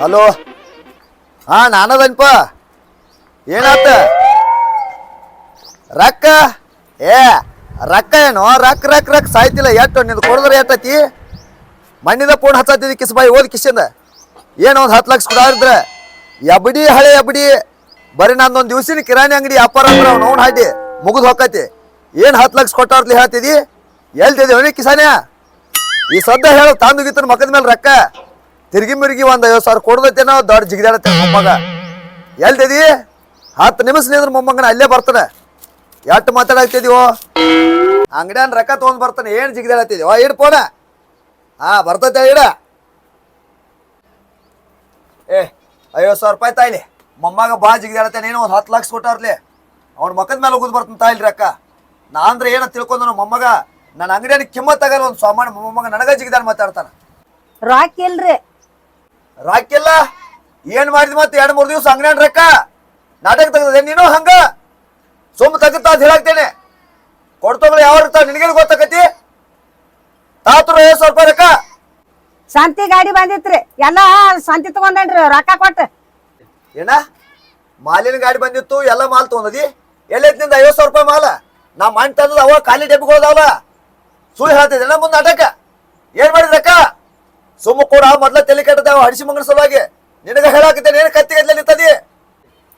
Hello? ಹಾ ನಾನದನ್ಪ ಏನಾತ? ರೊಕ್ಕ? ಏ, ರೊಕ್ಕ ಏನು? ರೊಕ್ಕ ರೊಕ್ಕ ರೊಕ್ಕ ಸಾಯ್ತಿಲ್ಲ. ಎಟ್ಟು? ನಿಂದು ಕೊಡಿದ್ರೆ ಎಟ್ಟತಿ? ಮಣ್ಣಿದ ಪೂರ್ಣ ಹಚ್ಚತ್ತಿದ್ದಿ ಕಿಸ್ ಬಾಯಿ, ಓದ್ ಕಿಸಿಂದ ಏನೋ ಒಂದು ಹತ್ತು ಲಕ್ಷ ಕೊಡಾರಿದ್ರೆ. ಎಬಡಿ, ಹಳೆ ಎಬಡಿ. ಬರೀ ನಂದೊಂದು ದಿವ್ಸಿನ ಕಿರಾಣಿ ಅಂಗಡಿ ವ್ಯಾಪಾರ ಅಂದ್ರೆ ಅವ್ನು ಅವ್ನು ಹಾಡಿ ಮುಗಿದು ಹೋಗತಿ ಏನು ಹತ್ತು ಲಕ್ಷ ಕೊಟ್ಟಾರ್ಲಿ ಹೇಳ್ತಿದಿ? ಎಲ್ತಿದಿ ಕಿಸಾನೆ ಈ ಸದ್ದ ಹೇಳು, ತಾಂದು ಗೀತನ ಮಕ್ಕದ ಮೇಲೆ ರೊಕ್ಕ. ತಿರುಗಿ ಮಿರುಗಿ ಒಂದು ಐವತ್ತು ಸಾವಿರ ಕೊಡ್ದೈತೇನೋ ದೊಡ್ಡ ಜಿಗಿದಾಡತ್ತೆ ಮೊಮ್ಮಗ. ಎಲ್ದಿದಿ ಹತ್ತು ನಿಮಿಷ ನಿಂದ್ರೆ ಮೊಮ್ಮಗನ ಅಲ್ಲೇ ಬರ್ತಾನೆ. ಎಷ್ಟು ಮಾತಾಡಕ್ತಿದೀವೋ ಅಂಗಡಿಯನ್ ರೊಕ್ಕ ತೊಗೊಂಡ್ ಬರ್ತಾನೆ, ಏನು ಜಿಗಿದಾಡತ್ತಿದೀವೋ ಇಡ್ ಪೋನ ಹಾ, ಬರ್ತೈತೆ, ಇಡ. ಏ, ಐವತ್ತು ಸಾವಿರ ರೂಪಾಯಿ ತಾಯಿಲಿ. ಮೊಮ್ಮಗ ಬಾ ಜಿಗಿದಾಡತ್ತೆ, ನೀನು ಒಂದು ಹತ್ತು ಲಕ್ಷ ಕೊಟ್ಟಾರ್ಲಿ ಅವ್ನ ಮಕ್ಕದ ಮೇಲೆ ಹೋಗುದು ಬರ್ತಾನೆ ತಾಯಿಲಿ ರೊಕ್ಕ. ನಾ ಅಂದ್ರೆ ಏನೋ ಮೊಮ್ಮಗ. ನನ್ನ ಕಿಮ್ಮತ್ ಆಗಲ್ಲ, ಒಂದು ಸಾಮಾನ್ಯ ಮೊಮ್ಮಗ ನನಗ ಜಿಗಿದಾಡ ಮಾತಾಡ್ತಾನ. ರಾಕ್ ಇಲ್ರಿ. ರಾಕಿಲ್ಲ ಏನ್ ಮಾಡಿದ್ ಮತ್ತೆ ಎರಡ್ ಮೂರ್ ದಿವಸ ಅಂಗನ ರೊಕ್ಕ ನಾಟಕ ತೆಗ್ದೆ ನೀನು ಹಂಗ? ಸುಮ್ ತೆಗಿತಾ ಅಂತ ಹೇಳಾಕ್ತೇನೆ ಕೊಡ್ತೋಗ್ಲ ಯಾವ ನಿನಗೆ ನಿನಗೇನು ಗೊತ್ತಾಕತಿ ತಾತ್ರ ಐವತ್ತು ಸಾವಿರ ರೂಪಾಯಿ ರೊಕ್ಕ ಶಾಂತಿ ಗಾಡಿ ಬಂದಿತ್ರಿ ಎಲ್ಲ ಶಾಂತಿ ತಗೊಂಡೇನ್ರಿ ರೊಕ್ಕ ಕೊಟ್ಟು. ಏನ? ಮಾಲಿನ ಗಾಡಿ ಬಂದಿತ್ತು ಎಲ್ಲ ಮಾಲ್ ತಗೊಂಡದಿ? ಎಲ್ಲೈತ್ನಿಂದ ಐವತ್ತು ಸಾವಿರ ರೂಪಾಯಿ ಮಾಲ? ನಾ ಮಣ್ ತಂದದ ಅವ ಖಾಲಿ ಡೆಬ್ಬಿಗಳದಾವಲ್ಲ ಸುಳ್ಳು ಹೇಳ್ತಿದ್ದೆ ಮುಂದೆ ನಾಟಕ. ಏನ್ ಮಾಡಿದ್ರಕ್ಕ ಸುಮ್ಮ ಕೂಡ ಮೊದ್ಲ ತಲೆ ಕೆಟ್ಟದಾವ ಹಡಿಸಿ ಮಂಗನ ಸಲುವಾಗಿ. ನಿನಗ ಹೇಳಾಕತ್ತೇನೆ ಕತ್ತಿ ಕತ್ತಿಗದ್ಲೆ ನಿಂತದಿ?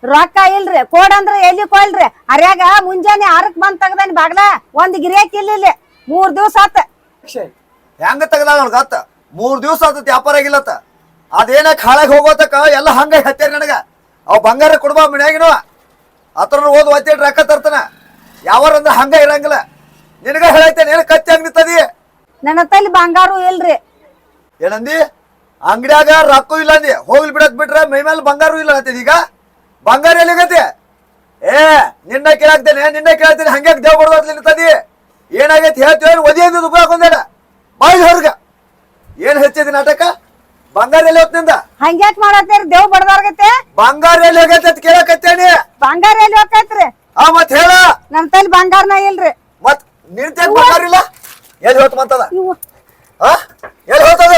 ರೊಕ್ಕ ಇಲ್ರಿ ಕೋಡ್ ಅಂದ್ರ ಎಲ್ಲಿ ಕೊಲ್ರಿ ಅರ್ಯಾಗ ಮುಂಜಾನೆ ಆರಕ್ ಬಂದ್ ತೆಗ್ದಾನಿ ಬಾಗ್ಲ ಒಂದ್ ಗಿರಿಯಾಕಿ ಇಲ್ಲ ಮೂರ್ ದಿವ್ಸ ಆತ. ಹೆಂಗ ತೆಗ್ದ ಅವ್ನ ಗತ್ತ? ಮೂರ್ ದಿವಸ ಆತ ವ್ಯಾಪಾರ ಆಗಿಲ್ಲತ್ತ. ಅದೇನಕ್ ಹಾಳಾಗಿ ಹೋಗೋತಕ ಎಲ್ಲ ಹಂಗ ಹತ್ತೇರಿ ನನಗ. ಅವ್ ಬಂಗಾರ ಕೊಡ್ಬ ಮನ್ಯಾಗಿನ. ಹತ್ರ ಓದ್ ಒತ್ತೇಳಿ ರೊಕ್ಕ ತರ್ತಾನ. ಯಾವಾರ ಅಂದ್ರೆ ಹಂಗ ಇರಂಗಿಲ್ಲ. ನಿನಗ ಹೇಳೈತೆ ಏನು ಕತ್ತಿ ಹಂಗ ನಿಂತದಿ? ನನ್ನ ತಲ್ಲಿ ಬಂಗಾರು ಇಲ್ರಿ. ಏನಂದಿ? ಅಂಗಡಿಯಾಗ ರೊಕ್ಕ ಇಲ್ಲ ಅಂದಿ ಹೋಗ್ಲಿ ಬಿಡಕ್ ಬಿಟ್ರೆ ಮೈ ಮೇಲೆ ಬಂಗಾರ ಇಲ್ಲ ಅಂತ ಈಗ ಬಂಗಾರ ಎಲ್ಲಿಗತಿ? ಏ ನಿನ್ನ ಕೇಳಾಕ್ತೇನೆ ನಿನ್ನ ಕೇಳಾಕ್ತೇನೆ. ಹಂಗ್ಯಾಕ್ ದೇವ್ ಬಡದ್ಲಿ ಏನಾಗೈತಿ? ಹೇಳ್ತೀವಿ ಒದಿಯಿಂದ ಉಪಯೋಗ ಬಾಯ್ ಹೊರ್ಗ. ಏನ್ ಹೆಚ್ಚಿದೆ ನಾಟಕ? ಬಂಗಾರ ಎಲ್ಲಿ ಹೋಗ್ತಿಂದ ಹಂಗ್ಯಾಕ್ ಮಾಡತ್ತೇರಿ? ದೇವ್ ಬಡದಾರ್ಗತ್ತೆ ಬಂಗಾರ ಎಲ್ಲಿ ಹೋಗೈತೆ ಅಂತ ಕೇಳಕತ್ತೇನಿ. ಬಂಗಾರ ಎಲ್ಲಿ ಹೋಗ್ತೈತ್ರಿ ಆ ಮತ್ ಹೇಳ. ನಮ್ ತಲ್ಲಿ ಬಂಗಾರನ ಇಲ್ರಿ. ಮತ್ ನಿಂತ ಬಂಗಾರ ಇಲ್ಲ? ಎಲ್ಲಿ ಹೋತ್ ಮಂತದ? ಎಲ್ಲಿ ಹೋತದ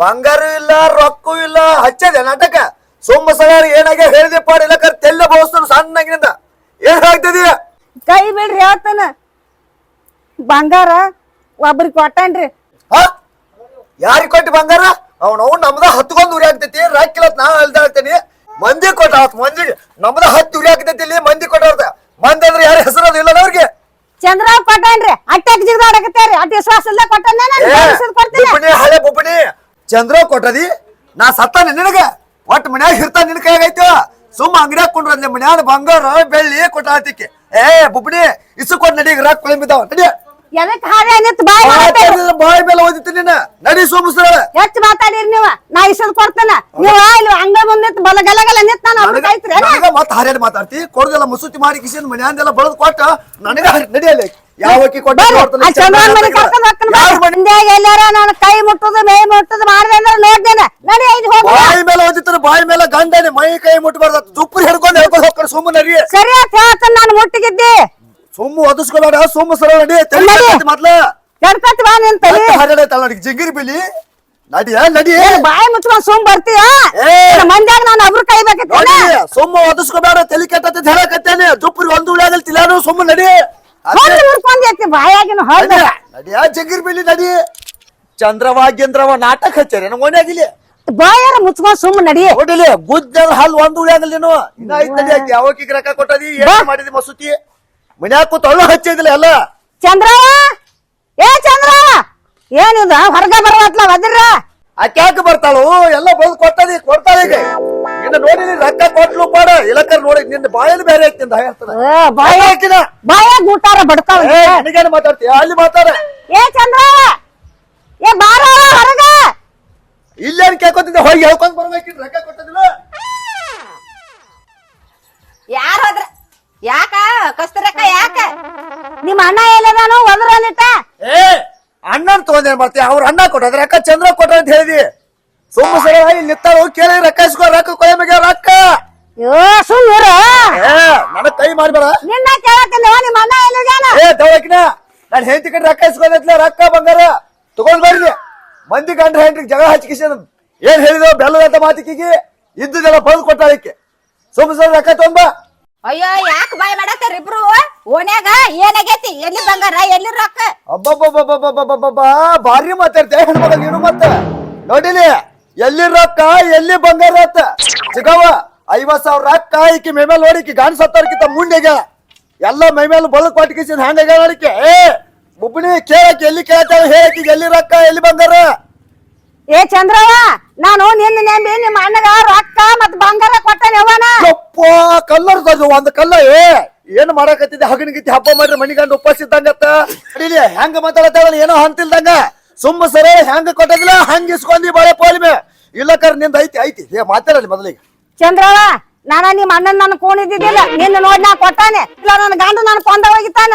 ಬಂಗಾರ ಇಲ್ಲ ರೊಕ್ಕ ಇಲ್ಲ ಹಚ್ಚದೆ ನಾಟಕ. ಸೋಮ ಸಗಾರ ಏನಾಗ ಹೇಳಿದೆ ಪಾಡ ಇಲ್ಲ ಕರ್ ತೆಲ್ಲ ಬೋಸ್ತಾನ ಸಣ್ಣಗಿನಿಂದ. ಏನ್ ಹಾಕ್ತಿದೀಯ ಕೈ ಬಿಡ್ರಿ ಹೇಳ್ತಾನ. ಬಂಗಾರ ಒಬ್ರಿಗೆ ಕೊಟ್ಟನ್ರಿ. ಹಾ? ಯಾರಿಗ್ ಕೊಟ್ಟಿ ಬಂಗಾರ? ಅವನ ಅವ್ ನಮ್ದ ಹತ್ಕೊಂಡ್ ಉರಿ ಆಗ್ತೈತಿ ರಾಕಿಲ್ಲ ನಾ ಅಲ್ದ ಮಂದಿ ಕೊಟ್ಟ ಆತ್ ಮಂದಿ ನಮ್ದ ಹತ್ತು ಉರಿ ಆಗ್ತೈತಿ ಇಲ್ಲಿ ಮಂದಿ ಕೊಟ್ಟಾರ್ದ ಮಂದಿ ಅಂದ್ರೆ ಯಾರ ಹೆಸರು ಇಲ್ಲ ಅವ್ರಿಗೆ? ಚಂದ್ರ ಕೊಟ್ಟನ್ರಿ. ಅಟ್ಟೆ ಜಿಗ್ದಾಡಕತ್ತೇರಿ ಅಟ್ ಶ್ವಾಸ ಇಲ್ದ ಕೊಟ್ಟನ ನಾನು. ಏ, ಕೊಡ್ತೀನಿ. ಬುಬ್ಬಣಿ ಹಳೆ ಬುಬ್ಬಣಿ. ಚಂದ್ರ ಕೊಟ್ಟದಿ? ನಾ ಸತ್ತಾನೆ ನಿನಗ? ಒಟ್ಟು ಮನ್ಯಾಗ ಇರ್ತಾ ನಿನ ಕೈಯಾಗ ಐತಿ ಸುಮ್ಮ ಅಂಗಡಿಯಾಗ ಕೊಂಡ್ರದ್ಲೆ ಮನ್ಯಾಗ ಬಂಗಾರ ಬೆಳ್ಳಿ ಕೊಟ್ಟಾತಿಕ್ಕೆ ಏ ಬುಬ್ಬಣಿ ಇಸು ಕೊಟ್ಟು ನಡಿ ರಾಕ್ ಕೊಳಂಬಿದ್ದಾವ. ನಡಿ. ಎದಕ್ ನಿಂತ್ ಬಾಯ್ ಬಾಯಿ ಮೇಲೆ ಓದಿತ್ತು ನಿನ್ನ. ನಡಿ ಸೋಮಸ್ರ ಹೆಚ್ಚು ಮಾತಾಡಿರಿ ನೀವ? ನಾ ಇಸದ್ ಕೊಡ್ತೇನ. ನೀವ ಇಲ್ಲಿ ಅಂಗ ಮುಂದೆ ನಿಂತ್ ಬಲ ಗಲ ಗಲ ನಿಂತ್ ನಾನು ಐತ್ರಿ ಮತ್ತ ಹಾರ್ಯಾಡ್ ಮಾತಾಡ್ತಿ? ಕೊಡ್ದೆಲ್ಲ ಮುಸುತಿ ಮಾಡಿ ಕಿಸಿನ ಮನ್ಯಾಂದೆಲ್ಲ ಬಳದ್ ಕೊಟ್ಟ ನನಗ ನಡಿಯಲ್ಲ ಯಾವಕ್ಕಿ ಕೊಟ್ಟ ಮನೆ ಮಂದ್ಯಾಗ ಎಲ್ಲಾರ ನಾನು ಕೈ ಮುಟ್ಟುದು ಮೇ ಮುಟ್ಟುದು ಮಾಡ್ದೆ ನೋಡ್ದೇನ ನಡಿ ಐದು ಹೋಗಿ ಬಾಯಿ ಮೇಲೆ ಬಾಯಿ ಮೇಲೆ ಗಂಡನೆ ಮೈ ಕೈ ಮುಟ್ಬಾರ್ದ. ತುಪ್ಪರಿ ಹಿಡ್ಕೊಂಡು ಹೇಳ್ಕೊಂಡು ಹೋಗ್ತಾರೆ ಸುಮ್ಮನೆ ನಡಿ. ಸರಿ ಅಂತ ಹೇಳ್ತಾನ ನಾನು ಮುಟ್ಟಿಗಿದ್ದಿ. ಸುಮ್ಮ ಒದಿಸ್ಕೊಬೇಡ ಸುಮ್ಮ ಸರ ನಡಿ. ತಲೆ ಮೊದ್ಲ. ಗಣಪತಿ ಬಾ ಹರಡೈತಲ್ಲ ನೋಡಿ ಜಿಗಿರಿ ಬಿಲಿ. ನಡಿ. ನಡಿ ಬಾಯಿ ಮುಚ್ಕೊಂಡ್ ಸುಮ್ ಬರ್ತೀಯ. ಮಂದ್ಯಾಗ ನಾನು ಒಬ್ರು ಕೈ ನೋಡಿ ಬೇಕೈತಿ ಸುಮ್ಮ ಒದಿಸ್ಕೊಬೇಡ ತಲೆ ಕೆಟ್ಟೈತಿ ಹೇಳಕತ್ತೇನೆ. ತುಪ್ಪರಿ ಒಂದು ಉಳಿಯಾಗಲ್ ತಿಲಾನು ಸುಮ್ಮ ನಡಿ. ಹೊಂದ್ ಬಾಯಾಗಿನ ಹೊಳ್ದ ನಡಿಯ ಜಗಿರ್ ಬಿಲಿ ನಡಿ. ಚಂದ್ರವಾಗ್ಯಂದ್ರವ ನಾಟಕ ಹಚ್ಚಾರ ನಂಗೆ ಓಣ್ಯಾಗಿಲಿ ಬಾಯಾರ ಮುಚ್ಚ ಸುಮ್ ನಡಿ. ಹೊಡಿಲಿ ಗುಜ್ಜಲ್ ಹಲ್ ಒಂದು ಉಳಿಯಾಗಲ್ ನೀನು. ಇನ್ನ ನಡಿ ರೊಕ್ಕ ಕೊಟ್ಟದಿ? ಏನ್ ಮಾಡಿದಿ ಮಸೂತಿ? ಮನ್ಯಾಗ ಕೂತ್ ಅಳ್ಳು ಹಚ್ಚಿದಿಲ್ಲ ಎಲ್ಲ. ಚಂದ್ರವ ಏ ಚಂದ್ರ ಏನಿದ ಹೊರಗೆ ಬರವತ್ಲ ಒದ್ರ. ಅಕ್ಯಾಕ ಯಾಕೆ ಬರ್ತಾಳು? ಎಲ್ಲ ಬಂದು ಕೊಟ್ಟದಿ ಕೊಡ್ತಾಳೆ ಈಗ. ಇನ್ನು ನೋಡಿಲಿ ರೊಕ್ಕ ಕೊಟ್ಲು ಪಾಡ ಇಲ್ಲಕ್ಕ ನೋಡಿ ನಿನ್ನ ಬಾಯಲ್ಲಿ ಬೇರೆ ಐತಿ ಹೇಳ್ತಾನೆ ಬಾಯ. ಹಾಕಿನ ಬಾಯಾಗ ಊಟಾರ ಬಡ್ತಾವ ನಿನಗೇನು ನನಗೇನು ಮಾತಾಡ್ತೀಯ? ಅಲ್ಲಿ ಮಾತಾಡ. ಏ ಚಂದ್ರವ ಏ ಬಾರ ಹೊರಗ. ಇಲ್ಲೇನ್ ಕೇಳ್ಕೊತಿದ್ದೆ? ಹೋಗಿ ಹೇಳ್ಕೊಂಡ್ ಬರ್ಬೇಕಿನ್ ರೊಕ್ಕ ಕೊಟ್ಟದಿಲ್ಲ. ಯಾರ ಹೋದ್ರ? ಯಾಕ? ಕಸ್ತರಕ್ಕ ಯಾಕ? ನಿಮ್ಮ ಅಣ್ಣ ಎಲ್ಲದಾನು ಒಂದ್ರ ಅಲ್ಲಿಟ್ಟ? ಏ ಅಣ್ಣನ್ ತಗೊಂಡೇನ್ ಮಾಡ್ತೀಯ ಅವ್ರ ಅಣ್ಣ ಕೊಟ್ಟದ ರೊಕ್ಕ ಚಂದ್ರ ಕೊಟ್ಟ ಅಂತ ಹೇಳಿದಿ. ಸುಮ್ಮ ಸರಿ ಇಲ್ಲಿ ನಿತ್ತಾಳ ಹೋಗಿ ಕೇಳಿ ರೊಕ್ಕ ಇಸ್ಕೊ ರೊಕ್ಕ ಮ್ಯಾಗ ರೊಕ್ಕ. ಯೋ ಸುಮ್ ಇರು. ಏ ನನಗ್ ಕೈ ಮಾಡ್ಬೇಡ. ನಿನ್ನ ಕೇಳತ್ತಿಲ್ಲ ನಿಮ್ಮ ಅಣ್ಣ ಎಲ್ಲದಾನ ಏ ದವಕಿನ ನಾನು ಹೆಂಡತಿ ಕಡೆ ರೊಕ್ಕ ಇಸ್ಕೊಂಡೈತ್ಲ ರೊಕ್ಕ ಬಂಗಾರ. ತಗೊಂಡ್ ಬರ್ರಿ. ಮಂದಿ ಗಂಡ್ರ ಹೆಂಡ್ರಿಗೆ ಜಗಳ ಹಚ್ಕಿಸಿ ಏನ್ ಹೇಳಿದ ಬೆಲ್ಲದಂತ ಮಾತಿಕಿಗೆ ಇದ್ದುದೆಲ್ಲ ಕೊಟ್ಟ ಕೊಟ್ಟಾಳಿಕೆ ಸುಮ್ ಸುಮ್ ರೊಕ್ಕ ತುಂಬ ಅಯ್ಯೋ ಯಾಕೆ ಬಾಯ್ ಮಾಡತ್ತಾರ ಇಬ್ರು? ಓನ್ಯಾಗ ಏನಾಗೈತಿ ಎಲ್ಲಿ ಬಂಗಾರ? ಎಲ್ಲಿ ರೊಕ್ಕ? ಅಬ್ಬಬ್ಬಬ್ಬಬ್ಬಬ್ಬಬ್ಬಬ್ಬ ಭಾರಿ ಮಾತಾಡ್ತೆ. ಹೆಣ್ಮಗ ನೀನು ಮತ್ತ? ನೋಡಿಲಿ ಎಲ್ಲಿ ರೊಕ್ಕ ಎಲ್ಲಿ ಬಂಗಾರ ಅತ್ತ ಚಿಗವ ಐವತ್ ಸಾವಿರ ರೊಕ್ಕ ಈಕಿ ಮೈ ಮೇಲೆ ನೋಡಿಕಿ ಗಾನ್ ಸತ್ತವ್ರಕ್ಕಿಂತ ಮುಂಡೆಗ ಎಲ್ಲ ಮೈ ಮೇಲೆ ಬಲಕ್ ಕೊಟ್ಟಿಕಿಸಿದ ಹಂಗ ನೋಡಿಕೆ ಏ ಬುಬ್ಬಣಿ ಕೇಳಕ್ಕೆ ಎಲ್ಲಿ ಕೇಳ್ತಾವ? ಹೇಳಕ್ಕೆ ಎಲ್ಲಿ ರೊಕ್ಕ? ಎಲ್ಲಿ ಬಂಗಾರ? ಏ ಚಂದ್ರವ್ವ ನಾನು ನಿನ್ನ ನೆಂಬಿ ನಿಮ್ಮ ಅಣ್ಣಗ ರೊಕ್ಕ ಮತ್ ಬಂಗಾರ ಕೊಟ್ಟನೆ ಅವನ ಯಪ್ಪ ಒಂದ್ ಕಲ್ಲ ಏ ಏನ್ ಮಾಡಕತ್ತಿದ್ದೆ? ಹಗಣಿಗಿತ್ತಿ ಹಬ್ಬ ಮಾಡ್ರಿ ಮನಿಗಂಡು ಉಪವಾಸ ಇದ್ದಂಗತ್ತ ಅಡಿಲಿ ಹೆಂಗ ಮಾತಾಡತ್ತ ಏನೋ ಹಂತಿಲ್ದಂಗ ಸುಮ್ಮ ಸರಿ ಹೆಂಗ ಕೊಟ್ಟದಿಲ್ಲ? ಹಂಗ ಇಸ್ಕೊಂಡಿ ಬಾಳೆ ಪೋಲಿಮೆ ಇಲ್ಲ ಕರ್ನಿಂದ ಐತಿ ಐತಿ. ಏ ಮಾತಾಡಲಿ ಮೊದಲಿಗೆ. ಚಂದ್ರವ್ವ ನಾನ ನಿಮ್ಮ ಅಣ್ಣನ್ ನಾನು ಕೂಣಿದ್ದಿದ್ದಿಲ್ಲ ನಿನ್ನ ನೋಡಿ ನಾ ಕೊಟ್ಟಾನೆ. ಇಲ್ಲ ನನ್ನ ಗಂಡ ನಾನು ಕೊಂದ ಹೋಗಿತ್ತಾನ.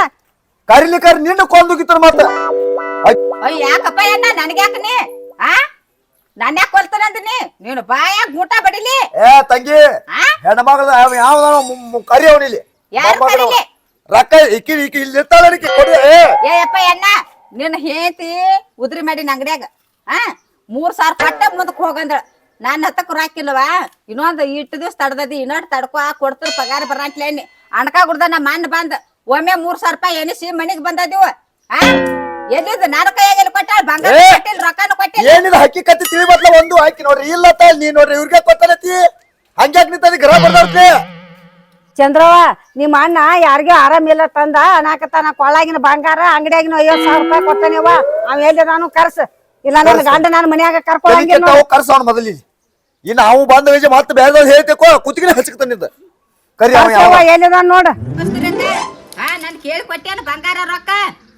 ಕರಿಲಿ ಕರಿ ನಿನ್ನ ಕೊಂದುಗಿತ್ರ ಮತ್ತ ಅಯ್ಯ ಯಾಕಪ್ಪ ಅಣ್ಣ ನನಗೆ ನೀ? ಆ? ನಾನು ಯಾಕೆ ಕೊಲ್ತಾನಂದಿನಿ ನೀನು ಬಾಯಾಗ ಊಟ ಬಡಿಲಿ. ಏ ತಂಗಿ? ಹೆಣ್ಮಗಳ ಯಾವ ಕರಿ ಅವನಿಲ್ಲಿ ಯಾರ್ ಕರೀಲಿ? ರೊಕ್ಕ ಇಕ್ಕಿ ಇಕ್ಕಿ ಇಲ್ಲಿ ಇರ್ತಾಳ ಕೊಡಿ. ಏ. ಅಪ್ಪ ಅಣ್ಣ ನಿನ್ನ ಹೇತಿ ಉದ್ರಿ ಮಾಡಿ ಅಂಗಡ್ಯಾಗ ಆ? ಮೂರ್ ಸಾವಿರ ಕೊಟ್ಟ ಮುಂದಕ್ಕೆ ಹೋಗಂದ್ರ ನನ್ನ ಹತ್ತಕ್ಕೆ ರಾಕಿಲ್ವಾ ಇನ್ನೊಂದ್ ಇಟ್ಟು ದಿವ್ಸ ತಡದದಿ ಇನ್ನೊಂದ್ ತಡ್ಕೊ ಕೊಡ್ತಾರ ಪಗಾರ ಬರಂಟ್ಲೇನಿ ಅಣಕ ಗುಡ್ದ ನಾ ಮಣ್ಣು ಬಂದ. ಒಮ್ಮೆ ಮೂರ್ ಸಾವಿರ ರೂಪಾಯಿ ಎನಿಸಿ ಮನಿಗ್ ಬಂದದಿವ ಆ? ಎಲ್ಲಿದ್ ನನ್ನ ಕೈಯಾಗ ಎಲ್ಲಿ ಕೊಟ್ಟಾಳ? ಬಂಗಾರ ಏ! ಕೊಟ್ಟಿಲ್ಲ ರೊಕ್ಕನು ಕೊಟ್ಟಿಲ್ಲ. ಏನಿದು ಹಕ್ಕಿ ಕತ್ತಿ ತಿಳಿಬತ್ಲ ಒಂದು? ಹಾಕಿ ನೋಡ್ರಿ ಇಲ್ಲ ತಾಳ್ ನೀ ನೋಡ್ರಿ ಇವ್ರಿಗೆ ಕೊತ್ತಾನತಿ ಹಂಗ್ಯಾಕ್ ನಿಂತದಿ ಗ್ರಹ ಬರ್ದಾರ್ತಿ ಚಂದ್ರವ್ವ ನಿಮ್ಮ ಅಣ್ಣ ಯಾರಿಗೂ ಆರಾಮಿಲ್ಲ ತಂದ ಅನಾಕತ್ತಾನ ಕೊಳ್ಳಾಗಿನ ಬಂಗಾರ ಅಂಗಡಿಯಾಗಿನ ಐವತ್ ಸಾವಿರ ರೂಪಾಯಿ ಕೊಟ್ಟಾನೆವ್ವ. ಅವ್ ಎಲ್ಲಿ ನಾನು ಕರ್ಸ. ಇಲ್ಲ ನನ್ನ ಗಂಡ ನಾನು ಮನ್ಯಾಗ ಕರ್ಕೊಳಂಗಿಲ್ಲ ತಾವು ಕರ್ಸವನ್ ಮೊದಲಿ ಇನ್ನು ಅವು ಬಂದ ವೇಜ ಮತ್ತೆ ಬೇರೆ ಹೇಳ್ತೇಕೋ ಕುತ್ತಿಗೆ ಹಚ್ಚಕ್ತಾನಿದ್ದ ಕರಿ ಅವ ಯಾವ ಎಲ್ಲಿದಾನ ನೋಡು. ನನ್ ಕೇಳಿ ಕೊಟ್ಟೇನು ಬಂಗಾರ ರೊಕ್ಕ?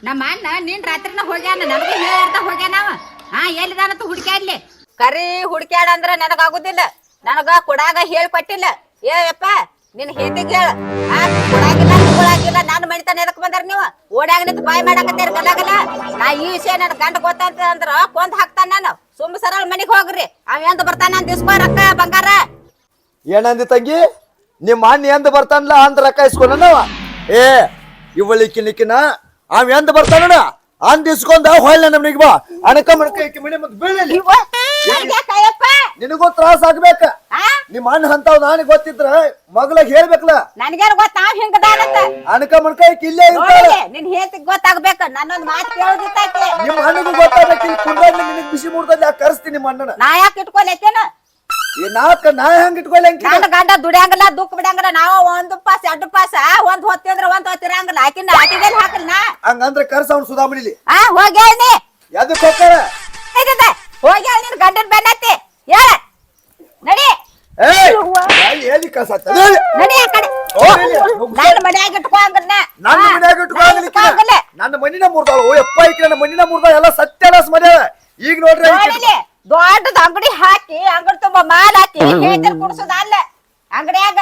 ನಮ್ಮ ಅಣ್ಣ ನಿನ್ ರಾತ್ರಿನ ಹೋಗ್ಯಾನ ನನಗೂ ಹೇಳ್ದ ಹೋಗ್ಯಾನವ ಹಾ ಎಲ್ಲಿದಾನಂತ ಹುಡುಕ್ಯಾಡ್ಲಿ? ಕರಿ ಹುಡುಕ್ಯಾಡ ಅಂದ್ರ ನನಗಾಗುದಿಲ್ಲ. ನನಗ ಕೊಡಾಗ ಹೇಳ್ಕೊಟ್ಟಿಲ್ಲ. ಏ ಯಪ್ಪ ನಿನ್ ಹೇತಿಗ್ ಕೇಳ. ಆ ಕೊಡಾಗಿಲ್ಲ ಕೊಡಾಗಿಲ್ಲ ನಾನು ಮಣಿತಾನ ಎದಕ್ ಬಂದಾರ ನೀವು? ಓಡ್ಯಾಗ ನಿಂತ ಬಾಯ್ ಮಾಡಾಕತ್ತೀರ ಗಲಾಗಲ್ಲ ನಾ ಈ ವಿಷಯ ನನ್ ಗಂಡ ಗೊತ್ತಂತ ಅಂದ್ರ ಕೊಂದ್ ಹಾಕ್ತಾನ ನಾನು. ಸುಮ್ ಸರಳ ಮನಿಗ್ ಹೋಗ್ರಿ. ಅವ ಎಂದ ಬರ್ತಾನ ಅಂತ ಇಸ್ಕೋ ರೊಕ್ಕ ಬಂಗಾರ. ಏನಂದಿ ತಂಗಿ? ನಿಮ್ಮ ಅಣ್ಣ ಎಂದ ಬರ್ತಾನಲ್ಲ ಅಂದ ರೊಕ್ಕ ಇಸ್ಕೊಂಡ ಏ ಇವಳಿಕ್ಕಿ ನಿಕ್ಕಿನ ಅವ್ ಎಂದ ಬರ್ತಾನ ಅಂದ್ ಇಸ್ಕೊಂಡ ಹೊಯ್ಲ ನಮ್ನಿಗೆ ಬಾ. ಅಣಕ ಮಣಕ ಇಕ್ಕಿ ಮನೆ ಮತ್ತೆ ಬೀಳಲಿ. ನಿನಗೂ ತ್ರಾಸ ಆಗ್ಬೇಕ. ನಿಮ್ಮ ಅಣ್ಣ ಹಂತಾವ್ ನಾನು ಗೊತ್ತಿದ್ರ ಮಗ್ಲಾಗ ಹೇಳ್ಬೇಕಲ್ಲ ನನ್ಗೇನು ಗೊತ್ತ ಹಿಂಗದಾನಂತ ಅಣಕ ಮಣಕ ಇಕ್ಕಿ ಇಲ್ಲೇ ಇರ್ತಾಳೆ. ನಿನ್ ಹೇತಿಗ್ ಗೊತ್ತಾಗ್ಬೇಕು? ನನ್ನೊಂದ್ ಮಾತು ಕೇಳೋದಿತ್ತೈತಿ. ನಿಮ್ಮ ಅಣ್ಣಗೂ ಗೊತ್ತಾಗಬೇಕು ಇಲ್ಲಿ ಕುಂಡ್ರಲ್ಲಿ ನಿನಗೆ ಬಿಸಿ ಮೂಡ್ದಲ್ಲಿ ಕರೆಸ್ತೀನಿ ನಿಮ್ಮ ಅಣ್ಣನ. ನಾ ಯಾಕೆ ಇಟ್ಕೊಲೇತೇನ ಈ ನಾಲ್ಕ ನಾ ಹೆಂಗ್ ಇಟ್ಕೊಳ್ಳಿ ನನ್ನ ಗಂಡ ದುಡಿಯಂಗಿಲ್ಲ ದುಃಖ ಬಿಡಂಗಿಲ್ಲ ನಾವು ಒಂದು ಪಾಸ್ ಎರಡು ಪಾಸ ಒಂದ್ ಹೊತ್ತಿದ್ರ ಒಂದ್ ಹೊತ್ತಿರಂಗಿಲ್ಲ ಆಕಿನ ಆಕಿದೇನ್ ಹಾಕಲ್ ನಾ. ಹಂಗಂದ್ರೆ ಕರ್ಸ ಅವ್ನು ಸುಧಾಮಣಿಲಿ. ಆ ಹೋಗ್ಯಾಳ ನೀ ಎದಕ್ಕೆ ಹೋಗ್ತಾರ? ಐತದ ಹೋಗ್ಯಾಳ ನಿನ್ ಗಂಡನ್ ಬೆನ್ನತ್ತಿ. ಹೇಳ. ನಡಿ. ಎಲ್ಲಿ- ಕಸ ನಡಿ. ಆ ಕಡೆ. ನನ್ನ ಮನ್ಯಾಗ ಇಟ್ಕೊಂಗನ್ನ ನನ್ನ ಮನ್ಯಾಗ ಇಟ್ಕೊಳ್ಳಿ ನನ್ನ ಮಣ್ಣಿನ ಮುರ್ದಾಳು. ಯಪ್ಪ ಈಕಿ ನನ್ನ ಮಣ್ಣಿನ ಮುರ್ದಾಳ. ಎಲ್ಲ ಸತ್ಯನಾಶ ಮನೆ ಈಗ ನೋಡ್ರಿ ದೊಡ್ಡದ ಅಂಗಡಿ ಹಾಕಿ ಅಂಗಡಿ ತುಂಬಾ ಮಾಲ್ ಹಾಕಿ ಹೇಳ್ತಾರೆ ಕುಡ್ಸೋದ ಅಲ್ಲ ಅಂಗಡಿಯಾಗ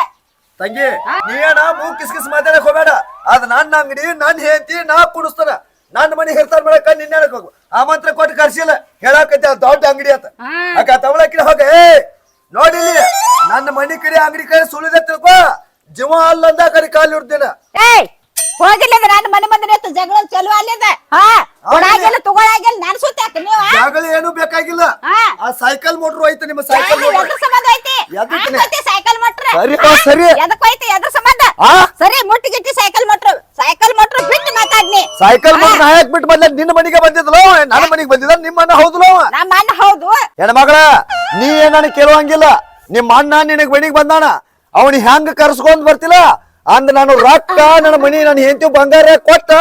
ತಂಗಿ ನೀನ ಮೂ ಕಿಸ್ ಕಿಸ್ ಮಾತಾಡಕ್ ಹೋಗ್ಬೇಡ. ಅದ್ ನನ್ನ ಅಂಗಡಿ ನನ್ ಹೆಂಡತಿ ನಾ ಕುಡಿಸ್ತಾನ. ನನ್ನ ಮನೆ ಹೇಳ್ತಾರ ಮಾಡಕ ನಿನ್ನ ಹೇಳಕ್ ಹೋಗು. ಆಮಂತ್ರ ಕೊಟ್ಟು ಕರ್ಸಿಲ್ಲ ಹೇಳಕತ್ತೆ ಅದ್ ದೊಡ್ಡ ಅಂಗಡಿ ಅಂತ. ಅಕ ಅಕ್ಕ ತವಳಕಿನ ಹೋಗ ಏ ನೋಡಿಲಿ ನನ್ನ ಮನೆ ಕಡೆ ಅಂಗಡಿ ಕಡೆ ಸುಳಿದ ತಿಳ್ಕೊ. ಜೀವ ಅಲ್ಲಂದ ಕಡೆ ಕಾಲು ಇಡ್ತೀನ ಏಯ್ ಹೋಗಿಲ್ಲ ನಾನು ಮನೆ ಮಂದಿ ನಿಂತು ಜಗಳ ಚಲೋ ಅಲ್ಲಿಂದ ಹಾ ಕೊಡಾಗಿಲ್ಲ ತಗೊಳಾಗಿಲ್ಲ ನಾನು ಸುತ್ತಾಕ ನೀವು ಜಗಳ ಏನು ಬೇಕಾಗಿಲ್ಲ. ಆ ಸೈಕಲ್ ಮೋಟ್ರು ಐತೆ ನಿಮ್ಮ ಸೈಕಲ್ ಯಾರು ಸಂಬಂಧ ಐತಿ? ಸೈಕಲ್ ಮಟ್ರ ಸರಿ, ಸರಿ. ಐತಿ ಎದ್ರ ಸಂಬಂಧ? ಸರಿ ಮುಟ್ಟಿ ಗಿಟ್ಟಿ ಸೈಕಲ್ ಮಟ್ರ ಸೈಕಲ್ ಮಟ್ರ ಬಿಟ್ಟು ಮಾತಾಡ್ನಿ. ಸೈಕಲ್ ಮೋಟ್ರ್ ನಾಯಕ್ ಬಿಟ್ಟು ಬಂದ ನಿನ್ನ ಮನೆಗೆ ಬಂದಿದ್ಲೋ? ನನ್ನ ಮನೆಗೆ ಬಂದಿದ್ದ ನಿಮ್ಮ ಅಣ್ಣ ಹೌದಲೋ? ನಮ್ಮ ಅಣ್ಣ ಹೌದು. ಹೆಣ್ಮಗಳ ನೀ ಏನನ್ನ ಕೇಳುವಂಗಿಲ್ಲ? ನಿಮ್ಮ ಅಣ್ಣ ನಿನಗ್ ಮನೆಗೆ ಬಂದಾನ. ಅವನಿಗೆ ಹೆಂಗ್ ಕರ್ಸ್ಕೊಂಡ್ ಬರ್ತಿಲ್ಲ? ಅಂದ್ ನಾನು ರೊಕ್ಕ ನನ್ನ ಮನಿ ನನ್ನ ಹೆಂಡತಿ ಬಂಗಾರ ಕೊಟ್ಟ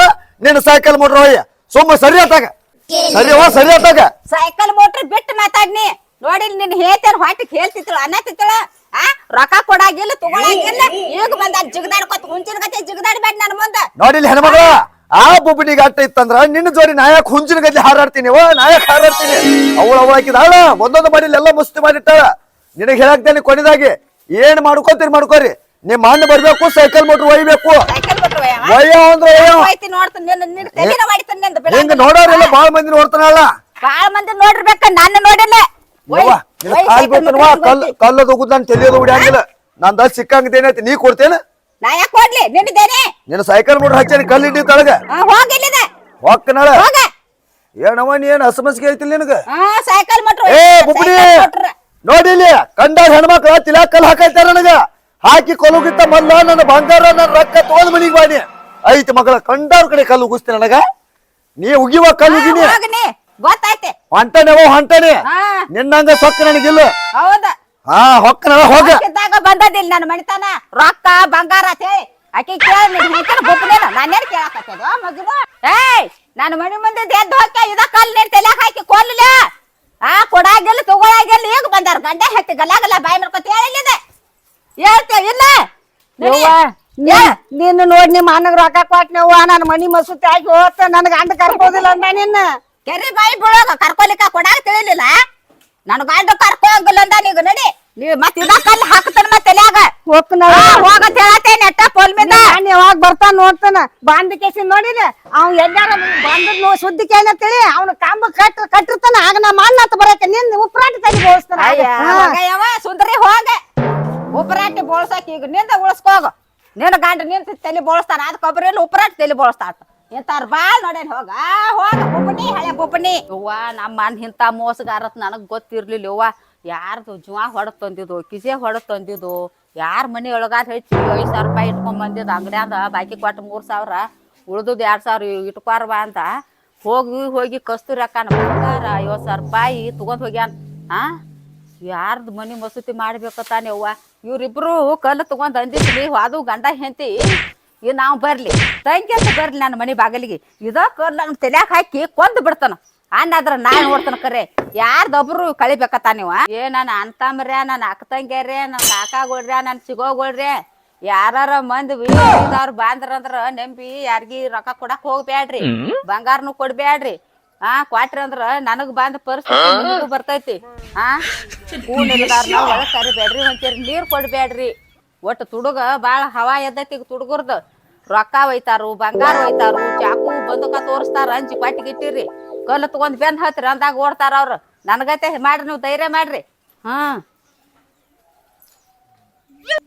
ನಿನ್ನ ಸೈಕಲ್ ಮೋಟ್ರ್ ಹೋಯ್ಯ ಸುಮ್ಮ ಸರಿ ಆತಾಗ. ಸರಿ ಹೋ ಸರಿ ಆತಾಗ. ಸೈಕಲ್ ಮೋಟ್ರ್ ಬಿಟ್ಟು ಮಾತಾಡ್ನಿ. ನೋಡಿ ನಿನ್ನ ಹೇಳ್ತೇನೆ ಹೊಟ್ಟಿಗೆ ಹೇಳ್ತಿತ್ತು ಅನ್ನತಿತ್ತಳ ಆ? ರೊಕ್ಕ ಕೊಡಾಗಿಲ್ಲ ತಗೊಳಾಗಿಲ್ಲ. ಈಗ ಬಂದ ಜಿಗದಾಡ್ಕೊತ ಹುಂಚಿನ ಗತೆ ಜಿಗದಾಡ್ಬೇಡ ನನ್ನ ಮುಂದ. ನೋಡಿಲ್ಲ ಹೆಣ್ಮಗಳ ಆ ಬುಬ್ಬಿನಿಗೆ ಅಟ್ಟ ಇತ್ತಂದ್ರ ನಿನ್ನ ಜೋಡಿ ನಾಯಕ್ ಹುಂಚಿನ ಗದ್ದೆ ಹಾರಾಡ್ತೀನಿ ಓ ನಾಯಕ್ ಹಾರಾಡ್ತೀನಿ. ಅವಳು ಅವಳು ಹಾಕಿದಾಳ ಒಂದೊಂದು ಮಾಡಿಲ್ಲ ಎಲ್ಲ ಮುಸ್ತಿ ಮಾಡಿಟ್ಟಾಳ. ನಿನಗೆ ಹೇಳಾಕ್ತೇನೆ ಕೊನೆದಾಗಿ. ಏನ್ ಮಾಡ್ಕೋತೀರಿ ಮಾಡ್ಕೋರಿ. ನಿಮ್ಮ ಅಣ್ಣ ಬರ್ಬೇಕು ಸೈಕಲ್ ಮೋಟ್ರ್ ಒಯ್ಬೇಕು. ಒಯ್ಯ ಅಂದ್ರೆ ಒಯ್ಯ. ಹಿಂಗ ನೋಡೋರೆಲ್ಲ ಬಾಳ ಮಂದಿ ನೋಡ್ತಾನಲ್ಲ. ಬಾಳ ಮಂದಿ ನೋಡಿರ್ಬೇಕ ನನ್ನ ನೋಡಿಲ್ಲ ಕಲ್ಲದು ನಾನು ತಿಳಿಯೋದು ಉಡ್ಯಾಂಗಿಲ್ಲ ನಂದ ಸಿಕ್ಕಂಗದೇನೈತಿ ನೀ ಕೊಡ್ತೇನೆ? ನಾ ಯಾಕೆ ಕೊಡ್ಲಿ? ನಿನ್ನದೇನೆ ನಿನ್ನ ಸೈಕಲ್ ಮೋಟ್ರ್ ಹಚ್ಚೇನಿ ಕಲ್ಲು ಇಡೀ ತಳಗ ಹೋಗಿಲ್ಲಿದೆ ಹೊಕ್ಕನಾಳ ಏನವ ನೀ ಏನ್ ಹಸಮಸ್ಗೆ ಐತಿಲ್ಲ ನಿನಗ? ಸೈಕಲ್ ಮೋಟ್ರ್ ಏ ಬುಬ್ಡಿ ನೋಡಿಲಿ ಕಂಡಾಗ ಹೆಣ್ಮಕ್ಳು ತಿಲಾಕ್ ಕಲ್ ಹಾಕೈತಾರ ಹಾಕಿ ಕೊಲುಗಿತ್ತ ಮಲ್ಲ ನನ್ನ ಬಂಗಾರ ನನ್ನ ರೊಕ್ಕ ತೋದ್ ಮನಿಗ್ ಬಾನಿ. ಐತಿ ಮಗಳ ಕಂಡವ್ರ ಕಡೆ ಕಲ್ಲು ಉಗಿಸ್ತಿ ನನಗ. ನೀ ಉಗಿವ ಕಲ್ಲು ಉಗಿನಿ ಹೋಗ್ನಿ. ಗೊತ್ತಾಯ್ತೆ. ಹೊಂಟಾನೆ ಓ ಹೊಂಟನೆ. ನಿನ್ನಂಗ ಸೊಕ್ಕ ನನಗಿಲ್ಲ. ಹೌದ. ಹಾ ಹೊಕ್ಕನ ಹೋಗ. ಇದ್ದಾಗ ಬಂದದಿಲ್ಲ ನನ್ನ ಮಣಿತನ. ರೊಕ್ಕ ಬಂಗಾರ ಅಂತ ಹೇಳಿ. ಆಕಿ ಕೇಳಿ ನಿನ್ ಹೆಂಡತಿನ ಬುಕ್ನೇನ ನಾನೇನ್ ಕೇಳಕತ್ತದ ಮಗನ. ಏಯ್ ನನ್ನ ಮನಿ ಮುಂದೆ ಎದ್ದು ಹೋಗ್ಯ ಇದ ಕಲ್ಲು ನೀನ್ ತಲೆಗೆ ಹಾಕಿ ಕೊಲ್ಲ ಆ ಕೊಡಾಗಿಲ್ಲ ತಗೊಳಾಗಿಲ್ಲ. ಈಗ ಬಂದಾರ ಗಂಡ ಹೆತ್ತಿ ಗಲಾಗಲ್ಲ ಬಾಯಿ ಮಾಡ್ಕೊತ ಹೇಳ್ತೇವ ಇಲ್ಲ. ನಡಿ. ಯವ್ವ ನೀ- ನೀನು ನೋಡ್ ನಿಮ್ಮ ಅಣ್ಣಗ್ ರೊಕ್ಕ ಕೊಟ್ನವ್ವ ನನ್ನ ಮನಿ ಮಸೂತಿ ಹಾಕಿ ಹೋತ ನನ್ಗ ಅಣ್ಣ ಕರ್ಕೋದಿಲ್ಲ ಅಂದ ನಿನ್ನ. ಕೆರೆ ಬಾಯಿ ಬೀಳೋಗ ಕರ್ಕೊಲಿಕ್ಕ ಕೊಡಾಗ ತಿಳಿಲಿಲ್ಲ. ನನ್ ಗಂಡ ಕರ್ಕೋಲ್ಲ ಅಂದ ನೀಗ ನಡಿ. ನೀ ಮತ್ ಇದ ಕಲ್ ಹಾಕ್ತಾನ ಮತ್ತೆ ತಲ್ಯಾಗ. ಹೋಗ್ನ ಹೋಗತ್ ಹೇಳತ್ತೆ ನೆಟ್ಟ ಪೋಲ್ మీద ನಾನು ಯಾವಾಗ ಬರ್ತಾನ ನೋಡ್ತಾನ. ಬಾಂಧ ಕೇಸಿ ನೋಡಿಲ್ಲ? ಅವ್ನ್ ಎಲ್ಲಾರ ಬಂದದ್ ನೋ ಸುದ್ದಿ ತಿಳಿ ಅವ್ನ ಕಾಂಬ ಕಟ್ ಕಟ್ಟಿರ್ತಾನ. ಆಗ ನಮ್ಮ ಅಣ್ಣ ಅಂತ ಬರಕ್ಕೆ ನಿನ್ ಉಪ್ರಾಟ ತಲೆ ಬೋಳಿಸ್ತಾನ ಸುಂದರಿ ಹೋಗ. ಉಪರಾಟಿ ಬೋಳ್ಸಕ್ ಈಗ ನಿಂದ ಉಳಿಸ್ಕೋಗ ನಿನ್ನ ಗಂಡ ನಿಂತ ತಲೆ ಬೋಳಿಸ್ತಾನ, ಅದ್ ಕೊಬ್ಬರಿ ಉಪರಾಟಿ ತಲೆ ಬೋಳಿಸ್ತಾನ ಇಂತಾರ ಬಾಳ್ ನೋಡೇನ್ ಹೋಗ. ಹೋಗ ಬುಬ್ಬನಿ ಹಳೆ ಬುಬ್ಬನಿ ಅವ್ವ ನಮ್ಮ ಅಣ್ಣ ಇಂಥ ಮೋಸಗಾರತ್ ನನಗ್ ಗೊತ್ತಿರ್ಲಿಲ್ಲ ಅವ್ವ ಯಾರ್ದು ಜುವ ಹೊಡ ತಂದಿದ್ದು, ಕಿಸೆ ಹೊಡ ತಂದಿದ್ದು, ಯಾರ ಮನಿ ಒಳಗಾದ ಹೆಚ್ಚಿ ಐದು ಸಾವಿರ ರೂಪಾಯಿ ಇಟ್ಕೊಂಡ್ ಬಂದಿದ್ದು ಅಂಗಡ್ಯಾಂದ ಬಾಕಿ ಕೊಟ್ಟು ಮೂರ್ ಸಾವಿರ, ಉಳ್ದದ್ ಎರಡ್ ಸಾವಿರ ಇಟ್ಕೋರ್ ಬಾ ಅಂತ. ಹೋಗಿ ಹೋಗಿ ಕಸ್ತೂರಿ ಅಕ್ಕನ ಬಂಗಾರ ಐವತ್ ಸಾವಿರ ರೂಪಾಯಿ ತಗೊಂಡ್ ಹೋಗ್ಯಾನ. ಆ? ಯಾರ್ದು ಮನಿ ಮಸೂತಿ ಮಾಡ್ಬೇಕತ್ತಾನೆ ಅವ್ವ? ಇವ್ರಿಬ್ರು ಕಲ್ಲು ತಗೊಂಡ್ ಅಂದಿದ್ವಿ ಅದು ಗಂಡ ಹೆಂತಿ ಇವ್ ನಾವು ಬರ್ಲಿ. ತಂಗಿ ಅಂತ ಬರ್ಲಿ ನನ್ನ ಮನಿ ಬಾಗಿಲಿಗೆ. ಇದ ಕಲ್ಲು ನನ್ನ ತಲೆಯಾಗ ಹಾಕಿ ಕೊಂದ್ ಬಿಡ್ತಾನ. ಅನ್ನಾದ್ರ ನಾ ನೋಡ್ತಾನ ಕರೆ. ಯಾರ್ದೊಬ್ರು ಕಳಿಬೇಕತ್ತ ನೀವ ಏ ನನ್ನ ಅಂತಮ್ರ ನನ್ನ ಅಕ್ಕ ತಂಗ್ಯಾರ್ಯ ನನ್ನ ಕಾಕಾಗೊಳ್ರ್ಯಾ ನನ್ನ ಸಿಗೋಗೊಳ್ರ್ಯಾ ಯಾರಾರ ಮಂದಿ ಅವ್ರು ಬಾಂದ್ರಂದ್ರ ನಂಬಿ ಯಾರಿಗಿ ರೊಕ್ಕ ಕೊಡಕ್ ಹೋಗ್ಬ್ಯಾಡ್ರಿ. ಬಂಗಾರನು ಕೊಡ್ಬ್ಯಾಡ್ರಿ. ಆ ಕ್ವಾಟ್ರಿ ಅಂದ್ರ ನನಗ್ ಬಂದ ಪರಿಸ್ಥಿತಿ ನಿಮಗೂ ಬರ್ತೈತಿ. ಆ? ಕೂನ್ ಇಲ್ದಾರ್ನ ಒಳಗ್ ಕರಿಬೇಡ್ರಿ ಒಂಚೂರು ನೀರ್ ಕೊಡ್ಬೇಡ್ರಿ. ಒಟ್ಟು ತುಡುಗ ಬಾಳ ಹವಾ ಎದ್ದೈತಿ ತುಡುಗರ್ದು. ರೊಕ್ಕ ಒಯ್ತಾರು ಬಂಗಾರ ಒಯ್ತಾರು ಚಾಕು ಬಂದೂಕ ತೋರಿಸ್ತಾರ ಅಂಜಿ ಪಟ್ಟಿಗಿಟ್ಟಿರಿ ಕಲ್ಲು ತಗೊಂಡ್ ಬೆಂದ್ ಹತ್ರಿ ಅಂದಾಗ ಓಡ್ತಾರ ಅವ್ರು. ನನಗತೆ ಮಾಡ್ರಿ ನೀವು ಧೈರ್ಯ ಮಾಡ್ರಿ. ಹಾ.